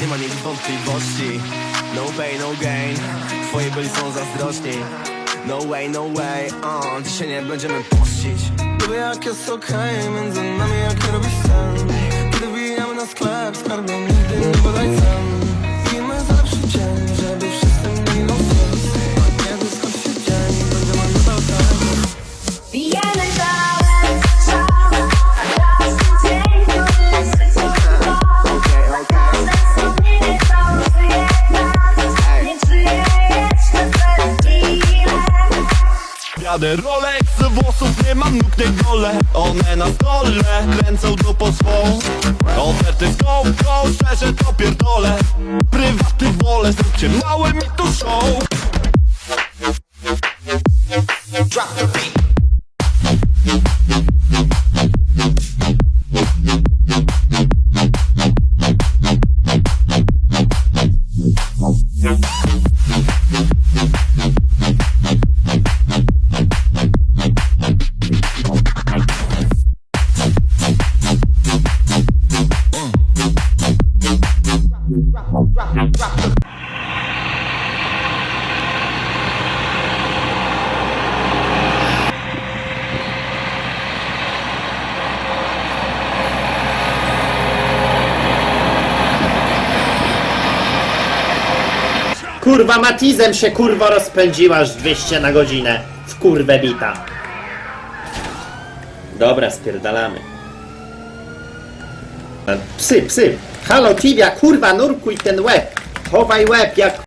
Nie ma nic wątpliwości? No pain, no gain. Twoje byli są zazdrosni No way, no way uh, Dzisiaj nie będziemy pościć. Lubię jak jest okej Między nami jak nie robi sen. Kiedy wbijamy na sklep Jadę. Rolex, włosów nie mam nóg, nie gole. One na stole kręcą dupą swą Oferty w go, go, szczerze to pierdolę. Prywaty wolę, zróbcie małe mi tu show. Drop the beat Kurwa Matizem się kurwa rozpędziłaś 200 na godzinę. W kurwę bita. Dobra, spierdalamy. Psy, psy. Halo Tibia, kurwa nurkuj ten łeb. Chowaj łeb jak